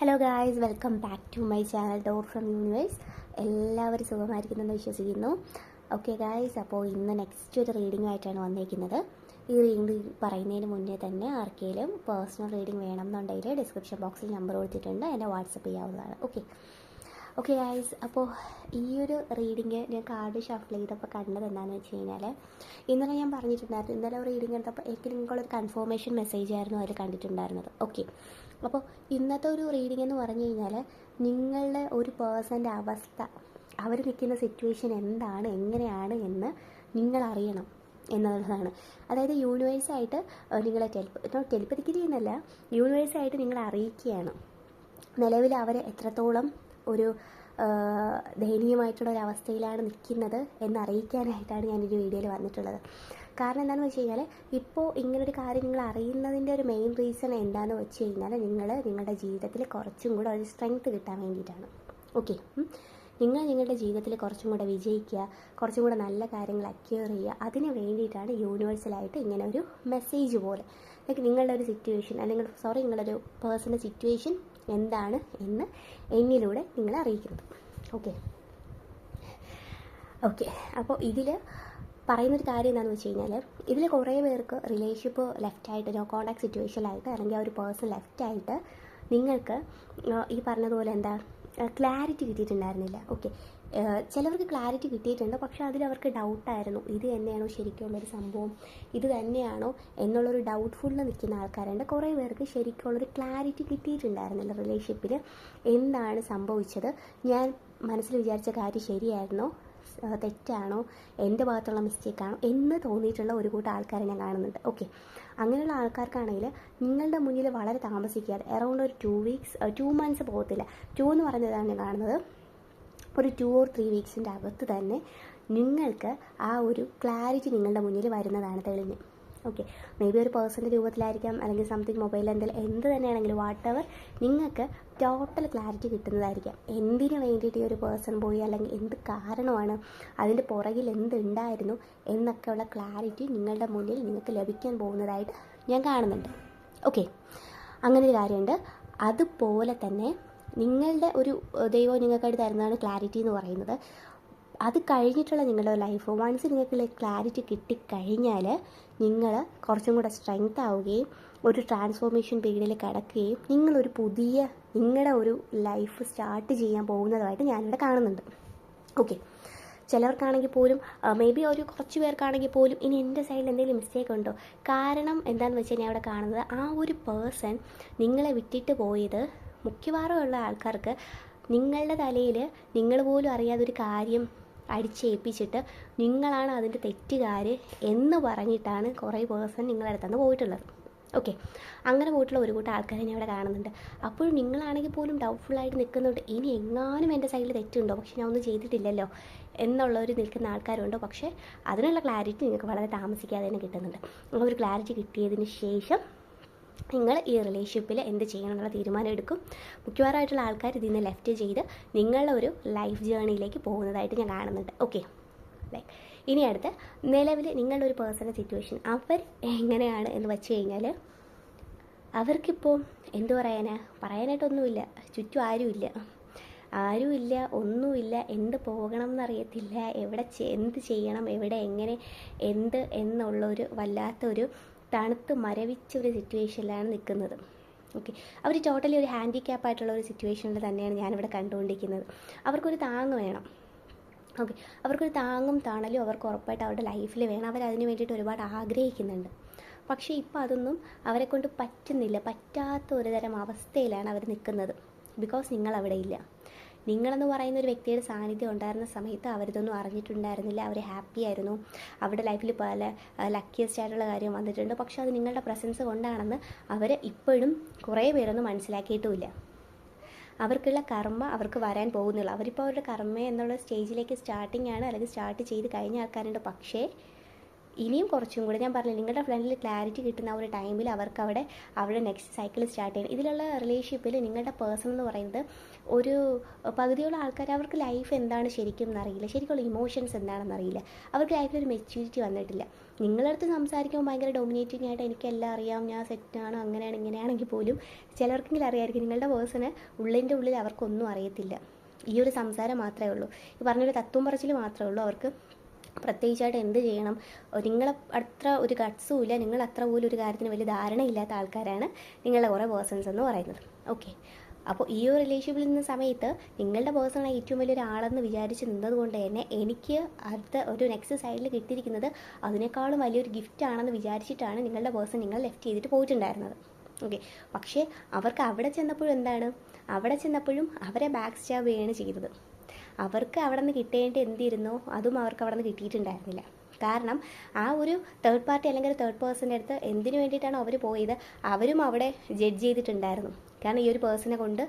Hello guys welcome back to my channel door from universe എല്ലാവരും സുഖമായിരിക്കുന്നെന്ന് വിശ്വസിക്കുന്നു. Okay guys അപ്പോൾ ഇന്ന് നെക്സ്റ്റ് ഒരു റീഡിംഗ് ആയിട്ടാണ് വന്നിരിക്കുന്നത്. ഈ റീഡിംഗ് പറയുന്നതിന് മുന്നേ തന്നെ ആർക്കെങ്കിലും പേഴ്സണൽ റീഡിംഗ് വേണം എന്നുണ്ടെങ്കിൽ ഡിസ്ക്രിപ്ഷൻ ബോക്സിൽ നമ്പർ കൊടുത്തിട്ടുണ്ട്. എന്നെ വാട്സപ്പ് ചെയ്യാവുന്നതാണ്. ഓക്കെ ഓക്കെ ഗായ്സ് അപ്പോൾ ഈ ഒരു റീഡിങ് ഞാൻ കാർഡ് ഷഫിൾ ചെയ്തപ്പോൾ കണ്ടത് എന്താണെന്ന് വെച്ച് കഴിഞ്ഞാൽ ഇന്നലെ ഞാൻ പറഞ്ഞിട്ടുണ്ടായിരുന്നു ഇന്നലെ റീഡിങ് എടുത്തപ്പോൾ എനിക്ക് നിങ്ങളൊരു കൺഫർമേഷൻ മെസ്സേജ് ആയിരുന്നു അതിൽ കണ്ടിട്ടുണ്ടായിരുന്നത്. ഓക്കെ അപ്പോൾ ഇന്നത്തെ ഒരു റീഡിംഗ് എന്ന് പറഞ്ഞു കഴിഞ്ഞാൽ നിങ്ങളുടെ ഒരു പേഴ്സന്റെ അവസ്ഥ അവർ നിൽക്കുന്ന സിറ്റുവേഷൻ എന്താണ് എങ്ങനെയാണ് എന്ന് നിങ്ങൾ അറിയണം എന്നുള്ളതാണ്. അതായത് യൂണിവേഴ്സായിട്ട് നിങ്ങളെ ടെലിപ്പ് ടെലിപ്പതിക്കലി എന്നല്ല യൂണിവേഴ്സായിട്ട് നിങ്ങളെ അറിയിക്കുകയാണ്. നിലവിൽ അവർ എത്രത്തോളം ഒരു ദയനീയമായിട്ടുള്ള ഒരു അവസ്ഥയിലാണ് നിൽക്കുന്നത് എന്നറിയിക്കാനായിട്ടാണ് ഞാനൊരു വീഡിയോയിൽ വന്നിട്ടുള്ളത്. കാരണം എന്താണെന്ന് വെച്ച് കഴിഞ്ഞാൽ ഇപ്പോൾ ഇങ്ങനൊരു കാര്യം നിങ്ങൾ അറിയുന്നതിന്റെ ഒരു മെയിൻ റീസൺ എന്താണെന്ന് വെച്ച് കഴിഞ്ഞാൽ നിങ്ങൾ നിങ്ങളുടെ ജീവിതത്തിൽ കുറച്ചും കൂടെ ഒരു സ്ട്രെങ്ത് കിട്ടാൻ വേണ്ടിയിട്ടാണ്. ഓക്കെ നിങ്ങൾ നിങ്ങളുടെ ജീവിതത്തിൽ കുറച്ചും കൂടെ വിജയിക്കുക കുറച്ചും കൂടെ നല്ല കാര്യങ്ങൾ അക്യൂർ ചെയ്യുക അതിന് വേണ്ടിയിട്ടാണ് യൂണിവേഴ്സലായിട്ട് ഇങ്ങനെ ഒരു മെസ്സേജ് പോലെ. ലൈക്ക് നിങ്ങളുടെ ഒരു സിറ്റുവേഷൻ അല്ലെങ്കിൽ സോറി നിങ്ങളൊരു പേഴ്സണൽ സിറ്റുവേഷൻ എന്താണ് എന്ന് എന്നിലൂടെ നിങ്ങളെ അറിയിക്കുന്നത്. ഓക്കെ ഓക്കെ അപ്പോൾ ഇതിൽ പറയുന്നൊരു കാര്യം എന്താണെന്ന് വെച്ച് കഴിഞ്ഞാൽ ഇതിൽ കുറേ പേർക്ക് റിലേഷൻഷിപ്പ് ലെഫ്റ്റായിട്ട് നോ കോണ്ടാക്ട് സിറ്റുവേഷനിലായിട്ട് അല്ലെങ്കിൽ ആ ഒരു പേഴ്സൺ ലെഫ്റ്റായിട്ട് നിങ്ങൾക്ക് ഈ പറഞ്ഞതുപോലെ എന്താ ക്ലാരിറ്റി കിട്ടിയിട്ടുണ്ടായിരുന്നില്ല. ഓക്കെ ചിലവർക്ക് ക്ലാരിറ്റി കിട്ടിയിട്ടുണ്ട്. പക്ഷെ അതിൽ അവർക്ക് ഡൗട്ടായിരുന്നു ഇത് തന്നെയാണോ ശരിക്കുള്ളൊരു സംഭവം? ഇത് തന്നെയാണോ എന്നുള്ളൊരു ഡൗട്ട്ഫുള്ളിൽ നിൽക്കുന്ന ആൾക്കാരുണ്ട്. കുറേ പേർക്ക് ശരിക്കുള്ളൊരു ക്ലാരിറ്റി കിട്ടിയിട്ടുണ്ടായിരുന്നില്ല റിലേഷൻഷിപ്പിൽ എന്താണ് സംഭവിച്ചത്? ഞാൻ മനസ്സിൽ വിചാരിച്ച കാര്യം ശരിയായിരുന്നോ? തെറ്റാണോ? എന്റെ ഭാഗത്തുള്ള മിസ്റ്റേക്കാണോ എന്ന് തോന്നിയിട്ടുള്ള ഒരു കൂട്ടം ആൾക്കാരെ ഞാൻ കാണുന്നുണ്ട്. ഓക്കെ അങ്ങനെയുള്ള ആൾക്കാർക്കാണെങ്കിൽ നിങ്ങളുടെ മുന്നിൽ വളരെ താമസിക്കാതെ അറൗണ്ട് ഒരു ടു വീക്സ് ടു മന്ത്സ് പോകത്തില്ല. ടു എന്ന് പറയുന്നതാണ് ഞാൻ കാണുന്നത്. ഒരു ടു ഓർ ത്രീ വീക്സിന്റെ അകത്ത് തന്നെ നിങ്ങൾക്ക് ആ ഒരു ക്ലാരിറ്റി നിങ്ങളുടെ മുന്നിൽ വരുന്നതാണ് തെളിഞ്ഞ്. ഓക്കെ മേ ബി ഒരു പേഴ്സന്റെ രൂപത്തിലായിരിക്കാം. അല്ലെങ്കിൽ സംതിങ് മൊബൈൽ എന്തെങ്കിലും എന്ത് തന്നെയാണെങ്കിലും വാട്ട് എവർ നിങ്ങൾക്ക് ടോട്ടൽ ക്ലാരിറ്റി കിട്ടുന്നതായിരിക്കാം. എന്തിനു വേണ്ടിയിട്ട് ഈ ഒരു പേഴ്സൺ പോയി? അല്ലെങ്കിൽ എന്ത് കാരണമാണ്? അതിന്റെ പുറകിൽ എന്തുണ്ടായിരുന്നു എന്നൊക്കെയുള്ള ക്ലാരിറ്റി നിങ്ങളുടെ മുന്നിൽ നിങ്ങൾക്ക് ലഭിക്കാൻ പോകുന്നതായിട്ട് ഞാൻ കാണുന്നുണ്ട്. ഓക്കെ അങ്ങനെ ഒരു കാര്യമുണ്ട്. അതുപോലെ തന്നെ നിങ്ങളുടെ ഒരു ദൈവം നിങ്ങൾക്കായിട്ട് തരുന്നതാണ് ക്ലാരിറ്റി എന്ന് പറയുന്നത്. അത് കഴിഞ്ഞിട്ടുള്ള നിങ്ങളുടെ ലൈഫ് വൺസ് നിങ്ങൾക്ക് ക്ലാരിറ്റി കിട്ടിക്കഴിഞ്ഞാൽ നിങ്ങൾ കുറച്ചും കൂടെ സ്ട്രെങ്ത് ആവുകയും ഒരു ട്രാൻസ്ഫോർമേഷൻ പീരീഡിൽ കിടക്കുകയും നിങ്ങളൊരു പുതിയ നിങ്ങളുടെ ഒരു ലൈഫ് സ്റ്റാർട്ട് ചെയ്യാൻ പോകുന്നതായിട്ട് ഞാനിവിടെ കാണുന്നുണ്ട്. ഓക്കെ ചിലർക്കാണെങ്കിൽ പോലും മേ ബി ഒരു കുറച്ച് പേർക്കാണെങ്കിൽ പോലും ഇനി എന്റെ സൈഡിൽ എന്തെങ്കിലും മിസ്റ്റേക്ക് ഉണ്ടോ? കാരണം എന്താണെന്ന് വെച്ച് കഴിഞ്ഞാൽ അവിടെ കാണുന്നത് ആ ഒരു പേഴ്സൺ നിങ്ങളെ വിട്ടിട്ട് പോയത് മിക്കവാറും ആൾക്കാർക്ക് നിങ്ങളുടെ തലയിൽ നിങ്ങൾ പോലും അറിയാതൊരു കാര്യം അടിച്ചേൽപ്പിച്ചിട്ട് നിങ്ങളാണ് അതിന്റെ തെറ്റുകാർ എന്ന് പറഞ്ഞിട്ടാണ് കുറേ പേഴ്സൺ നിങ്ങളുടെ അടുത്തുനിന്ന് പോയിട്ടുള്ളത്. ഓക്കെ. അങ്ങനെ പോയിട്ടുള്ള ഒരു കൂട്ടം ആൾക്കാരെ ഞാൻ ഇവിടെ കാണുന്നുണ്ട്. അപ്പോഴും നിങ്ങളാണെങ്കിൽ പോലും ഡൗട്ട്ഫുള്ളായിട്ട് നിൽക്കുന്നുണ്ട്. ഇനി എങ്ങാനും എന്റെ സൈഡിൽ തെറ്റുണ്ടോ? പക്ഷെ ഞാൻ ഒന്നും ചെയ്തിട്ടില്ലല്ലോ എന്നുള്ളവർ നിൽക്കുന്ന ആൾക്കാരുണ്ടോ? പക്ഷേ അതിനുള്ള ക്ലാരിറ്റി നിങ്ങൾക്ക് വളരെ താമസിക്കാതെ തന്നെ കിട്ടുന്നുണ്ട്. ആ ഒരു ക്ലാരിറ്റി കിട്ടിയതിന് ശേഷം നിങ്ങൾ ഈ റിലേഷൻഷിപ്പിൽ എന്ത് ചെയ്യണം എന്നുള്ള തീരുമാനം എടുക്കും. മിക്കവാറായിട്ടുള്ള ആൾക്കാർ ഇതിൽ നിന്ന് ലെഫ്റ്റ് ചെയ്ത് നിങ്ങളുടെ ഒരു ലൈഫ് ജേണിയിലേക്ക് പോകുന്നതായിട്ട് ഞാൻ കാണുന്നുണ്ട്. ഓക്കെ ലൈക്ക് ഇനി അടുത്ത് നിലവിൽ നിങ്ങളുടെ ഒരു പേഴ്സണൽ സിറ്റുവേഷൻ അവർ എങ്ങനെയാണ് എന്ന് വെച്ച് കഴിഞ്ഞാൽ അവർക്കിപ്പോൾ എന്തു പറയാനാ? പറയാനായിട്ടൊന്നുമില്ല. ചുറ്റും ആരുമില്ല. ആരുമില്ല ഒന്നുമില്ല. എന്ത് പോകണം എന്നറിയത്തില്ല. എവിടെ എന്ത് ചെയ്യണം എവിടെ എങ്ങനെ എന്ത് എന്നുള്ളൊരു വല്ലാത്തൊരു തണുത്ത് മരവിച്ച ഒരു സിറ്റുവേഷനിലാണ് നിൽക്കുന്നത്. ഓക്കെ അവർ ടോട്ടലി ഒരു ഹാൻഡിക്യാപ്പ് ആയിട്ടുള്ള ഒരു സിറ്റുവേഷനിൽ തന്നെയാണ് ഞാനിവിടെ കണ്ടുകൊണ്ടിരിക്കുന്നത്. അവർക്കൊരു താങ്ങ് വേണം. ഓക്കെ അവർക്കൊരു താങ്ങും തണലും അവർക്ക് ഉറപ്പായിട്ട് അവരുടെ ലൈഫിൽ വേണം. അവർ വേണ്ടിയിട്ട് ഒരുപാട് ആഗ്രഹിക്കുന്നുണ്ട്. പക്ഷേ ഇപ്പോൾ അതൊന്നും അവരെ കൊണ്ട് പറ്റുന്നില്ല. പറ്റാത്ത ഒരു തരം അവസ്ഥയിലാണ് അവർ നിൽക്കുന്നത്. ബിക്കോസ് നിങ്ങൾ അവിടെ ഇല്ല. നിങ്ങളെന്ന് പറയുന്ന ഒരു വ്യക്തിയുടെ സാന്നിധ്യം ഉണ്ടായിരുന്ന സമയത്ത് അവരിതൊന്നും അറിഞ്ഞിട്ടുണ്ടായിരുന്നില്ല. അവർ ഹാപ്പി ആയിരുന്നു. അവരുടെ ലൈഫിൽ പല ലക്കിയസ്റ്റ് ആയിട്ടുള്ള കാര്യം വന്നിട്ടുണ്ട്. പക്ഷേ അത് നിങ്ങളുടെ പ്രസൻസ് കൊണ്ടാണെന്ന് അവർ ഇപ്പോഴും കുറേ പേരൊന്നും മനസ്സിലാക്കിയിട്ടുമില്ല. അവർക്കുള്ള കർമ്മ അവർക്ക് വരാൻ പോകുന്നില്ല. അവരിപ്പോൾ അവരുടെ കർമ്മ എന്നുള്ള സ്റ്റേജിലേക്ക് സ്റ്റാർട്ടിംഗ് ആണ്. അല്ലെങ്കിൽ സ്റ്റാർട്ട് ചെയ്ത് കഴിഞ്ഞ ആൾക്കാരുണ്ട്. പക്ഷേ ഇനിയും കുറച്ചും കൂടി ഞാൻ പറഞ്ഞില്ല നിങ്ങളുടെ ഫ്രണ്ടിൽ ക്ലാരിറ്റി കിട്ടുന്ന ഒരു ടൈമിൽ അവർക്ക് അവിടെ അവിടെ നെക്സ്റ്റ് സൈക്കിൾ സ്റ്റാർട്ട് ചെയ്യണം. ഇതിലുള്ള റിലേഷൻഷിപ്പിൽ നിങ്ങളുടെ പേഴ്സൺ എന്ന് പറയുന്നത് ഒരു പകുതിയുള്ള ആൾക്കാർ അവർക്ക് ലൈഫ് എന്താണ് ശരിക്കും എന്നറിയില്ല. ശരിക്കുള്ള ഇമോഷൻസ് എന്താണെന്ന് അറിയില്ല. അവർക്ക് ലൈഫിൽ ഒരു മെച്യൂരിറ്റി വന്നിട്ടില്ല. നിങ്ങളടുത്ത് സംസാരിക്കുമ്പോൾ ഭയങ്കര ഡൊമിനേറ്റിംഗ് ആയിട്ട് എനിക്കെല്ലാം അറിയാം ഞാൻ സെറ്റാണ് അങ്ങനെയാണ് ഇങ്ങനെയാണെങ്കിൽ പോലും ചിലർക്കെങ്കിലും അറിയായിരിക്കും നിങ്ങളുടെ പേഴ്സണ് ഉള്ളിന്റെ ഉള്ളിൽ അവർക്കൊന്നും അറിയത്തില്ല. ഈ ഒരു സംസാരം മാത്രമേ ഉള്ളൂ. ഈ പറഞ്ഞൊരു തത്വം പറച്ചിൽ മാത്രമേ ഉള്ളൂ. അവർക്ക് പ്രത്യേകിച്ചായിട്ട് എന്ത് ചെയ്യണം? നിങ്ങൾ അത്ര ഒരു ഗട്ട്സും ഇല്ല നിങ്ങൾ അത്ര പോലും ഒരു കാര്യത്തിന് വലിയ ധാരണയില്ലാത്ത ആൾക്കാരാണ് നിങ്ങളുടെ കുറേ പേഴ്സൺസ് എന്ന് പറയുന്നത്. ഓക്കെ അപ്പോൾ ഈ ഒരു റിലേഷൻഷിപ്പിൽ നിന്ന സമയത്ത് നിങ്ങളുടെ പേഴ്സണാണ് ഏറ്റവും വലിയൊരു ആളെന്ന് വിചാരിച്ച് നിന്നതുകൊണ്ട് തന്നെ എനിക്ക് അടുത്ത ഒരു നെക്സ്റ്റ് സൈഡിൽ കിട്ടിയിരിക്കുന്നത് അതിനേക്കാളും വലിയൊരു ഗിഫ്റ്റ് ആണെന്ന് വിചാരിച്ചിട്ടാണ് നിങ്ങളുടെ പേഴ്സൺ നിങ്ങൾ ലെഫ്റ്റ് ചെയ്തിട്ട് പോയിട്ടുണ്ടായിരുന്നത്. ഓക്കെ പക്ഷേ അവർക്ക് അവിടെ ചെന്നപ്പോഴും എന്താണ്? അവിടെ ചെന്നപ്പോഴും അവരെ ബാക്ക് സ്റ്റാബ് ചെയ്യുകയാണ് ചെയ്തത്. അവർക്ക് അവിടെ നിന്ന് കിട്ടേണ്ടി എന്തിരുന്നോ? അതും അവർക്ക് അവിടെ നിന്ന് കിട്ടിയിട്ടുണ്ടായിരുന്നില്ല. കാരണം ആ ഒരു തേർഡ് പാർട്ടി അല്ലെങ്കിൽ തേർഡ് പേഴ്സന്റെ അടുത്ത് എന്തിനു വേണ്ടിയിട്ടാണ് അവർ പോയത്? അവരും അവിടെ ജഡ്ജ് ചെയ്തിട്ടുണ്ടായിരുന്നു. കാരണം ഈ ഒരു പേഴ്സണെ കൊണ്ട്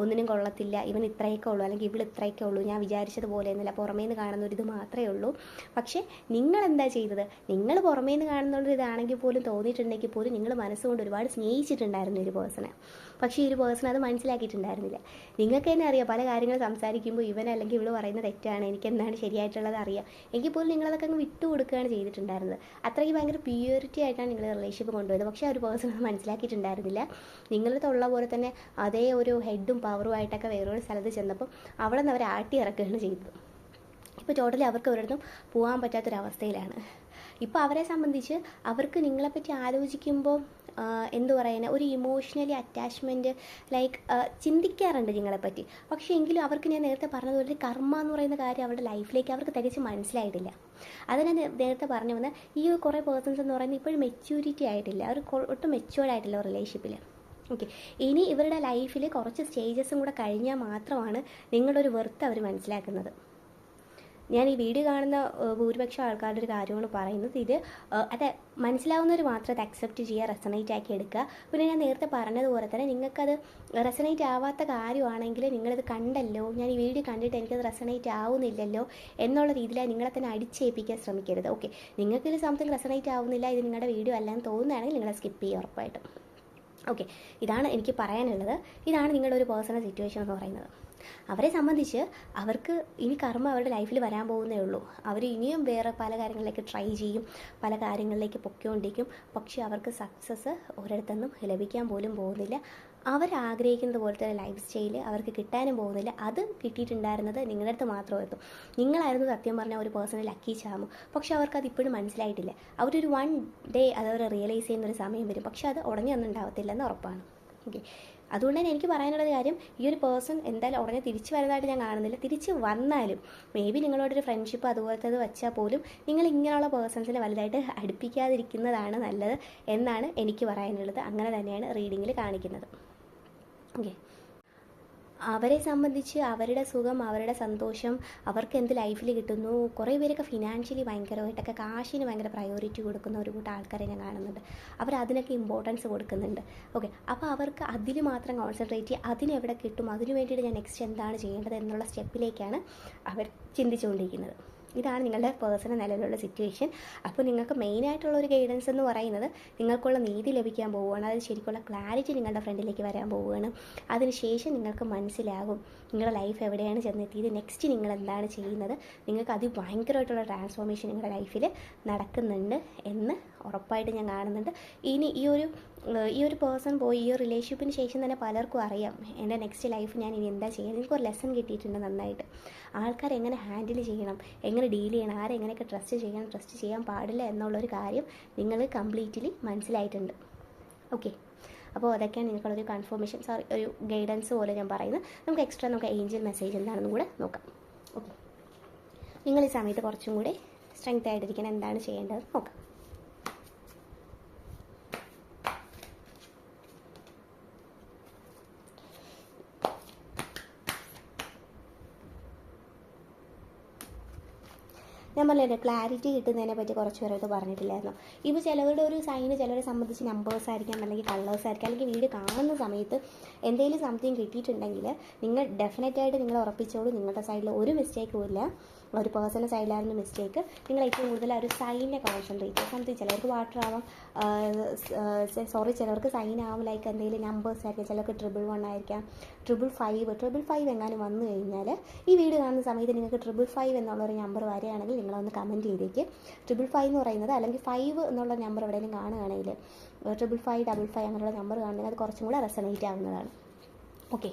ഒന്നിനും കൊള്ളത്തില്ല. ഇവൻ ഇത്രയൊക്കെ ഉള്ളൂ. അല്ലെങ്കിൽ ഇവൾ ഇത്രയൊക്കെ ഉള്ളൂ. ഞാൻ വിചാരിച്ചതുപോലെ എന്നല്ല പുറമേ നിന്ന് കാണുന്ന ഒരു മാത്രമേ ഉള്ളൂ. പക്ഷേ നിങ്ങൾ എന്താ ചെയ്തത്? നിങ്ങൾ പുറമേ നിന്ന് കാണുന്ന ഇതാണെങ്കിൽ പോലും തോന്നിയിട്ടുണ്ടെങ്കിൽ പോലും നിങ്ങൾ മനസ്സുകൊണ്ട് ഒരുപാട് സ്നേഹിച്ചിട്ടുണ്ടായിരുന്നു ഒരു പേഴ്സണെ പക്ഷേ ഈ ഒരു പേഴ്സൺ അത് മനസ്സിലാക്കിയിട്ടുണ്ടായിരുന്നില്ല. നിങ്ങൾക്ക് തന്നെ അറിയാം പല കാര്യങ്ങൾ സംസാരിക്കുമ്പോൾ ഇവൻ അല്ലെങ്കിൽ ഇവൾ പറയുന്നത് തെറ്റാണ് എനിക്ക് എന്താണ് ശരിയായിട്ടുള്ളത് അറിയാം. എങ്കിൽ പോലും നിങ്ങളതൊക്കെ അങ്ങ് വിട്ടു കൊടുക്കുകയാണ് ചെയ്തിട്ടുണ്ടായിരുന്നത്. അത്രയ്ക്ക് ഭയങ്കര പ്യൂരിറ്റി ആയിട്ടാണ് നിങ്ങൾ റിലേഷൻഷിപ്പ് കൊണ്ടുപോയത്. പക്ഷേ ആ ഒരു പേഴ്സൺ അത് മനസ്സിലാക്കിയിട്ടുണ്ടായിരുന്നില്ല. നിങ്ങളുടെ തൊള്ള പോലെ തന്നെ അതേ ഒരു ഹെഡും പവറും ആയിട്ടൊക്കെ വേറൊരു സ്ഥലത്ത് ചെന്നപ്പോൾ അവിടെ നിന്ന് അവരെ ആട്ടി ഇറക്കുകയാണ് ചെയ്തത്. ഇപ്പോൾ ടോട്ടലി അവർക്ക് ഒരിടത്തും പോകാൻ പറ്റാത്തൊരവസ്ഥയിലാണ്. ഇപ്പോൾ അവരെ സംബന്ധിച്ച് അവർക്ക് നിങ്ങളെപ്പറ്റി ആലോചിക്കുമ്പോൾ എന്തു പറയുന്നത് ഒരു ഇമോഷണലി അറ്റാച്ച്മെന്റ് ലൈക്ക് ചിന്തിക്കാറുണ്ട് നിങ്ങളെപ്പറ്റി. പക്ഷേ എങ്കിലും അവർക്ക് ഞാൻ നേരത്തെ പറഞ്ഞതുപോലെ കർമ്മ എന്ന് പറയുന്ന കാര്യം അവരുടെ ലൈഫിലേക്ക് അവർക്ക് തികച്ച് മനസ്സിലായിട്ടില്ല. അത് ഞാൻ നേരത്തെ പറഞ്ഞു വന്ന ഈ ഒരു കുറേ പേഴ്സൺസ് എന്ന് പറയുന്നത് ഇപ്പോഴും മെച്യൂരിറ്റി ആയിട്ടില്ല. അവർ ഒട്ടും മെച്യൂർഡ് ആയിട്ടില്ല റിലേഷൻഷിപ്പിൽ ഓക്കെ ഇനി ഇവരുടെ ലൈഫിൽ കുറച്ച് സ്റ്റേജസും കൂടെ കഴിഞ്ഞാൽ മാത്രമാണ് നിങ്ങളൊരു വെർത്ത് അവർ മനസ്സിലാക്കുന്നത്. ഞാൻ ഈ വീഡിയോ കാണുന്ന ഭൂരിപക്ഷം ആൾക്കാരുടെ ഒരു കാര്യമാണ് പറയുന്നത്. ഇത് അത് അതെ മനസ്സിലാവുന്നവർ മാത്രം അത് അക്സെപ്റ്റ് ചെയ്യുക റെസണേറ്റ് ആക്കി എടുക്കുക. പിന്നെ ഞാൻ നേരത്തെ പറഞ്ഞതുപോലെ തന്നെ നിങ്ങൾക്കത് റെസണേറ്റ് ആവാത്ത കാര്യമാണെങ്കിൽ നിങ്ങളിത് കണ്ടല്ലോ ഞാൻ ഈ വീഡിയോ കണ്ടിട്ട് എനിക്കത് റെസണേറ്റ് ആവുന്നില്ലല്ലോ എന്നുള്ള രീതിയിൽ നിങ്ങളെ തന്നെ അടിച്ചേൽപ്പിക്കാൻ ശ്രമിക്കരുത്. ഓക്കെ. നിങ്ങൾക്കിത് സംതിങ് റെസണേറ്റ് ആവുന്നില്ല ഇത് നിങ്ങളുടെ വീഡിയോ അല്ലാന്ന് തോന്നുകയാണെങ്കിൽ നിങ്ങളെ സ്കിപ്പ് ചെയ്യുക ഉറപ്പായിട്ടും. ഓക്കെ. ഇതാണ് എനിക്ക് പറയാനുള്ളത്. ഇതാണ് നിങ്ങളുടെ ഒരു പേഴ്സണൽ സിറ്റുവേഷൻ എന്ന് പറയുന്നത്. അവരെ സംബന്ധിച്ച് അവർക്ക് ഇനി കർമ്മ അവരുടെ ലൈഫിൽ വരാൻ പോകുന്നേ ഉള്ളൂ. അവർ ഇനിയും വേറെ പല കാര്യങ്ങളിലേക്ക് ട്രൈ ചെയ്യും പല കാര്യങ്ങളിലേക്ക് പൊക്കിക്കൊണ്ടിരിക്കും പക്ഷേ അവർക്ക് സക്സസ് ഒരിടത്തുനിന്നും ലഭിക്കാൻ പോലും പോകുന്നില്ല. അവരാഗ്രഹിക്കുന്നത് പോലത്തെ ലൈഫ് സ്റ്റൈൽ അവർക്ക് കിട്ടാനും പോകുന്നില്ല. അത് കിട്ടിയിട്ടുണ്ടായിരുന്നത് നിങ്ങളുടെ അടുത്ത് മാത്രമായിരുന്നു. നിങ്ങളായിരുന്നു സത്യം പറഞ്ഞ ഒരു പേഴ്സണൽ ലക്കി ചാമു പക്ഷെ അവർക്ക് അത് ഇപ്പോഴും മനസ്സിലായിട്ടില്ല. അവരൊരു വൺ ഡേ അതവർ റിയലൈസ് ചെയ്യുന്ന ഒരു സമയം വരും. പക്ഷെ അത് ഉടനെ ഒന്നും ഉണ്ടാവത്തില്ലെന്ന് ഉറപ്പാണ്. ഓക്കെ അതുകൊണ്ട് തന്നെ എനിക്ക് പറയാനുള്ളത് കാര്യം ഈ ഒരു പേഴ്സൺ എന്തായാലും ഉടനെ തിരിച്ചു വരുന്നതായിട്ട് ഞാൻ കാണുന്നില്ല. തിരിച്ച് വന്നാലും മേ ബി നിങ്ങളോടൊരു ഫ്രണ്ട്ഷിപ്പ് അതുപോലത്തേത് വെച്ചാൽ പോലും നിങ്ങൾ ഇങ്ങനെയുള്ള പേഴ്സൺസിനെ വലുതായിട്ട് അടുപ്പിക്കാതിരിക്കുന്നതാണ് നല്ലത് എന്നാണ് എനിക്ക് പറയാനുള്ളത്. അങ്ങനെ തന്നെയാണ് റീഡിങ്ങിൽ കാണിക്കുന്നത്. ഓക്കെ അവരെ സംബന്ധിച്ച് അവരുടെ സുഖം അവരുടെ സന്തോഷം അവർക്ക് എന്ത് ലൈഫിൽ കിട്ടുന്നു കുറേ പേരൊക്കെ ഫിനാൻഷ്യലി ഭയങ്കരമായിട്ടൊക്കെ കാശിന് ഭയങ്കര പ്രയോറിറ്റി കൊടുക്കുന്ന ഒരു കൂട്ടം ആൾക്കാരെ ഞാൻ കാണുന്നുണ്ട്. അവർ അതിനൊക്കെ ഇമ്പോർട്ടൻസ് കൊടുക്കുന്നുണ്ട്. ഓക്കെ അപ്പോൾ അവർക്ക് അതിൽ മാത്രം കോൺസെൻട്രേറ്റ് ചെയ്യുക അതിനെവിടെ കിട്ടും അതിനു വേണ്ടിയിട്ട് ഞാൻ നെക്സ്റ്റ് എന്താണ് ചെയ്യേണ്ടത് എന്നുള്ള സ്റ്റെപ്പിലേക്കാണ് അവർ ചിന്തിച്ചുകൊണ്ടിരിക്കുന്നത്. ഇതാണ് നിങ്ങളുടെ പേഴ്സണൽ നിലവിലുള്ള സിറ്റുവേഷൻ അപ്പോൾ നിങ്ങൾക്ക് മെയിനായിട്ടുള്ള ഒരു ഗൈഡൻസ് എന്ന് പറയുന്നത് നിങ്ങൾക്കുള്ള നീതി ലഭിക്കാൻ പോവുകയാണ്. അത് ശരിക്കുള്ള ക്ലാരിറ്റി നിങ്ങളുടെ ഫ്രണ്ടിലേക്ക് വരാൻ പോവുകയാണ്. അതിനുശേഷം നിങ്ങൾക്ക് മനസ്സിലാകും നിങ്ങളുടെ ലൈഫ് എവിടെയാണ് ചെന്നെത്തിയത്. നെക്സ്റ്റ് നിങ്ങൾ എന്താണ് ചെയ്യുന്നത്. നിങ്ങൾക്ക് അതിഭയങ്കരമായിട്ടുള്ള ട്രാൻസ്ഫോർമേഷൻ നിങ്ങളുടെ ലൈഫിൽ നടക്കുന്നുണ്ട് എന്ന് ഉറപ്പായിട്ട് ഞാൻ കാണുന്നുണ്ട്. ഇനി ഈ ഒരു ഈ ഒരു പേഴ്സൺ പോയി ഈ ഒരു റിലേഷൻഷിപ്പിന് ശേഷം തന്നെ പലർക്കും അറിയാം. എന്റെ നെക്സ്റ്റ് ലൈഫ് ഞാൻ ഇനി എന്താ ചെയ്യുന്നത് എനിക്ക് ഒരു ലെസൺ കിട്ടിയിട്ടുണ്ട് നന്നായിട്ട്. ആൾക്കാർ എങ്ങനെ ഹാൻഡിൽ ചെയ്യണം? എങ്ങനെ ഡീൽ ചെയ്യണം? ആരെങ്ങനെയൊക്കെ ട്രസ്റ്റ് ചെയ്യണം? ട്രസ്റ്റ് ചെയ്യാൻ പാടില്ല എന്നുള്ളൊരു കാര്യം നിങ്ങൾ കംപ്ലീറ്റ്ലി മനസ്സിലായിട്ടുണ്ട്. ഓക്കെ അപ്പോൾ അതൊക്കെയാണ് നിങ്ങൾക്കുള്ളൊരു കൺഫർമേഷൻ സോറി ഒരു ഗൈഡൻസ് പോലെ ഞാൻ പറയുന്നത്. നമുക്ക് എക്സ്ട്രാ നമുക്ക് ഏഞ്ചൽ മെസ്സേജ് എന്താണെന്നും കൂടെ നോക്കാം. ഓക്കെ നിങ്ങൾ ഈ സമയത്ത് കുറച്ചും കൂടി സ്ട്രെങ്ത് ആയിട്ടിരിക്കണം. എന്താണ് ചെയ്യേണ്ടതെന്ന് നോക്കാം. പറഞ്ഞില്ലേ ക്ലാരിറ്റി കിട്ടുന്നതിനെ പറ്റി കുറച്ച് പേരത് പറഞ്ഞിട്ടില്ലായിരുന്നു. ഇപ്പോൾ ചിലവരുടെ ഒരു സൈന് ചിലരെ സംബന്ധിച്ച് നമ്പേഴ്സ് ആയിരിക്കാം അല്ലെങ്കിൽ കളേഴ്സ് ആയിരിക്കാം അല്ലെങ്കിൽ വീട് കാണുന്ന സമയത്ത് എന്തെങ്കിലും സംതിങ് കിട്ടിയിട്ടുണ്ടെങ്കിൽ നിങ്ങൾ ഡെഫിനറ്റായിട്ട് നിങ്ങൾ ഉറപ്പിച്ചോളൂ നിങ്ങളുടെ സൈഡിൽ ഒരു മിസ്റ്റേക്കും ഇല്ല. ഒരു പേഴ്സണൽ സൈഡിലായിരുന്നു മിസ്റ്റേക്ക് നിങ്ങൾ ഏറ്റവും കൂടുതൽ ആ ഒരു സൈനിനെ കോൺസെൻട്രേറ്റ് ചെയ്യുക സംതിങ് ചിലർക്ക് വാട്ടർ ആവാം സോറി ചിലർക്ക് സൈൻ ആവും ലൈക്ക് എന്തെങ്കിലും നമ്പേഴ്സ് ആയിരിക്കും ചിലർക്ക് ട്രിപ്പിൾ വൺ ആയിരിക്കാം ട്രിപ്പിൾ ഫൈവ് ട്രിപ്പിൾ ഫൈവ് എങ്ങാനും വന്നു കഴിഞ്ഞാൽ ഈ വീഡിയോ കാണുന്ന സമയത്ത് നിങ്ങൾക്ക് ട്രിപ്പിൾ ഫൈവ് എന്നുള്ളൊരു നമ്പർ വരികയാണെങ്കിൽ നിങ്ങളൊന്ന് കമന്റ് ചെയ്തേക്ക്. ട്രിപ്പിൾ ഫൈവ് എന്ന് പറയുന്നത് അല്ലെങ്കിൽ ഫൈവ് എന്നുള്ള നമ്പർ എവിടെയെങ്കിലും കാണുകയാണെങ്കിൽ ട്രിപ്പിൾ ഫൈവ് ഡബിൾ ഫൈവ് അങ്ങനെയുള്ള നമ്പർ കാണുകയാണെങ്കിൽ അത് കുറച്ചും കൂടെ റെസണേറ്റ് ആവുന്നതാണ്. ഓക്കെ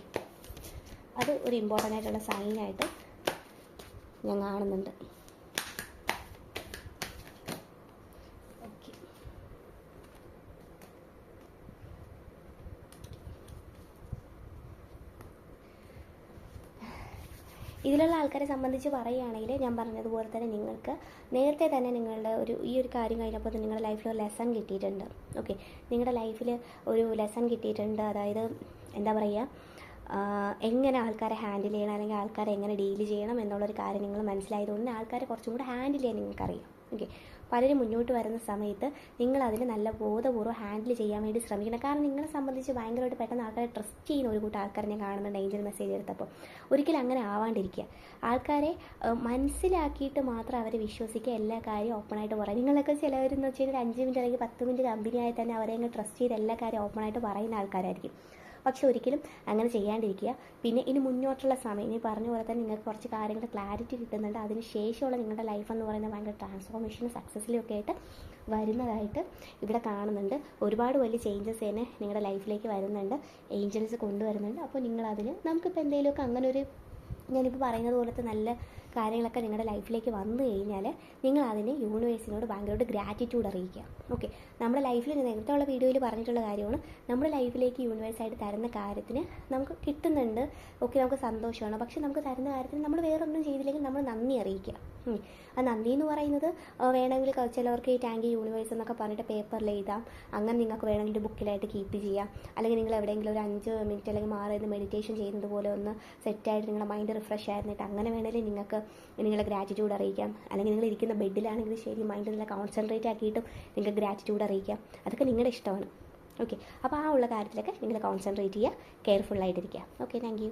അത് ഒരു ഇമ്പോർട്ടന്റ് ആയിട്ടുള്ള സൈനായിട്ട് ഞാൻ കാണുന്നുണ്ട്. ഇതിലുള്ള ആൾക്കാരെ സംബന്ധിച്ച് പറയുകയാണെങ്കിൽ ഞാൻ പറഞ്ഞതുപോലെ തന്നെ നിങ്ങൾക്ക് നേരത്തെ തന്നെ നിങ്ങളുടെ ഒരു ഈ ഒരു കാര്യം കഴിഞ്ഞപ്പോൾ നിങ്ങളുടെ ലൈഫിൽ ഒരു ലെസൺ കിട്ടിയിട്ടുണ്ട്. ഓക്കെ നിങ്ങളുടെ ലൈഫിൽ ഒരു ലെസൺ കിട്ടിയിട്ടുണ്ട്. അതായത് എന്താ പറയുക? എങ്ങനെ ആൾക്കാരെ ഹാൻഡിൽ ചെയ്യണം അല്ലെങ്കിൽ ആൾക്കാരെ എങ്ങനെ ഡീൽ ചെയ്യണം എന്നുള്ളൊരു കാര്യം നിങ്ങൾ മനസ്സിലായതുകൊണ്ട് ആൾക്കാരെ കുറച്ചും കൂടെ ഹാൻഡിൽ ചെയ്യാൻ നിങ്ങൾക്കറിയാം. ഓക്കെ പലരും മുന്നോട്ട് വരുന്ന സമയത്ത് നിങ്ങൾ അതിന് നല്ല ബോധപൂർവം ഹാൻഡിൽ ചെയ്യാൻ വേണ്ടി ശ്രമിക്കണം. കാരണം നിങ്ങളെ സംബന്ധിച്ച് ഭയങ്കരമായിട്ട് പെട്ടെന്ന് ആൾക്കാരെ ട്രസ്റ്റ് ചെയ്യുന്ന ഒരു കൂട്ടം ആൾക്കാരെ ഞാൻ കാണുന്നുണ്ട് ഏഞ്ചൽ മെസ്സേജ് എടുത്തപ്പോൾ. ഒരിക്കലും അങ്ങനെ ആവാണ്ടിരിക്കുക. ആൾക്കാരെ മനസ്സിലാക്കിയിട്ട് മാത്രം അവരെ വിശ്വസിക്കുക എല്ലാ കാര്യവും ഓപ്പണായിട്ട് പറയാം നിങ്ങളൊക്കെ ചിലവരെന്ന് വെച്ച് കഴിഞ്ഞാൽ ഒരു അഞ്ച് മിനിറ്റ് അല്ലെങ്കിൽ പത്ത് മിനിറ്റ് കമ്പനിയായി തന്നെ അവരെ അങ്ങ് ട്രസ്റ്റ് ചെയ്ത് എല്ലാ കാര്യവും ഓപ്പണായിട്ട് പറയുന്ന ആൾക്കാരായിരിക്കും. പക്ഷെ ഒരിക്കലും അങ്ങനെ ചെയ്യാണ്ടിരിക്കുക. പിന്നെ ഇനി മുന്നോട്ടുള്ള സമയം ഇനി പറഞ്ഞ പോലെ തന്നെ നിങ്ങൾക്ക് കുറച്ച് കാര്യങ്ങളുടെ ക്ലാരിറ്റി കിട്ടുന്നുണ്ട്. അതിന് ശേഷമുള്ള നിങ്ങളുടെ ലൈഫ് എന്ന് പറയുന്നത് ഭയങ്കര ട്രാൻസ്ഫോർമേഷനും സക്സസ്സിലും ഒക്കെ ആയിട്ട് വരുന്നതായിട്ട് ഇവിടെ കാണുന്നുണ്ട്. ഒരുപാട് വലിയ ചേഞ്ചസ് തന്നെ നിങ്ങളുടെ ലൈഫിലേക്ക് വരുന്നുണ്ട്. ഏഞ്ചൽസ് കൊണ്ടുവരുന്നുണ്ട്. അപ്പോൾ നിങ്ങളതിന് നമുക്കിപ്പോൾ എന്തെങ്കിലുമൊക്കെ അങ്ങനെ ഒരു ഞാനിപ്പോൾ പറയുന്നത് പോലത്തെ നല്ല കാര്യങ്ങളൊക്കെ നിങ്ങളുടെ ലൈഫിലേക്ക് വന്നു കഴിഞ്ഞാൽ നിങ്ങൾ അതിനെ യൂണിവേഴ്സിനോട് ഭയങ്കരമായിട്ട് ഗ്രാറ്റിറ്റ്യൂഡ് അറിയിക്കുക. ഓക്കെ നമ്മുടെ ലൈഫിൽ നേരത്തെ ഉള്ള വീഡിയോയിൽ പറഞ്ഞിട്ടുള്ള കാര്യമാണ്. നമ്മുടെ ലൈഫിലേക്ക് യൂണിവേഴ്സായിട്ട് തരുന്ന കാര്യത്തിന് നമുക്ക് കിട്ടുന്നുണ്ട്. ഓക്കെ നമുക്ക് സന്തോഷമാണ്. പക്ഷെ നമുക്ക് തരുന്ന കാര്യത്തിന് നമ്മൾ വേറൊന്നും ചെയ്തില്ലെങ്കിൽ നമ്മൾ നന്ദി അറിയിക്കുക. നന്ദി എന്ന് പറയുന്നത് വേണമെങ്കിൽ ചിലവർക്ക് ഈ ടാങ്ക് യൂണിവേഴ്സ് എന്നൊക്കെ പറഞ്ഞിട്ട് പേപ്പറിൽ എഴുതാം. അങ്ങനെ നിങ്ങൾക്ക് വേണമെങ്കിൽ ബുക്കിലായിട്ട് കീപ്പ് ചെയ്യാം. അല്ലെങ്കിൽ നിങ്ങൾ എവിടെയെങ്കിലും ഒരു അഞ്ച് മിനിറ്റ് അല്ലെങ്കിൽ മാറി നിന്ന് മെഡിറ്റേഷൻ ചെയ്യുന്നത് പോലെ ഒന്ന് സെറ്റായിട്ട് നിങ്ങളുടെ മൈൻഡ് റിഫ്രഷ് ആയിരുന്നിട്ട് അങ്ങനെ വേണമെങ്കിൽ നിങ്ങൾക്ക് നിങ്ങളുടെ ഗ്രാറ്റിറ്റ്യൂഡ് അറിയിക്കാം. അല്ലെങ്കിൽ നിങ്ങൾ ഇരിക്കുന്ന ബെഡിലാണെങ്കിൽ ശരി മൈൻഡ് നല്ല കോൺസെൻട്രേറ്റ് ആക്കിയിട്ടും നിങ്ങൾക്ക് ഗ്രാറ്റിറ്റ്യൂഡ് അറിയിക്കാം. അതൊക്കെ നിങ്ങളുടെ ഇഷ്ടമാണ്. ഓക്കെ അപ്പോൾ ആ ഉള്ള കാര്യത്തിലൊക്കെ നിങ്ങൾ കോൺസെൻട്രേറ്റ് ചെയ്യുക കെയർഫുള്ളായിട്ടിരിക്കുക ഓക്കെ താങ്ക് യു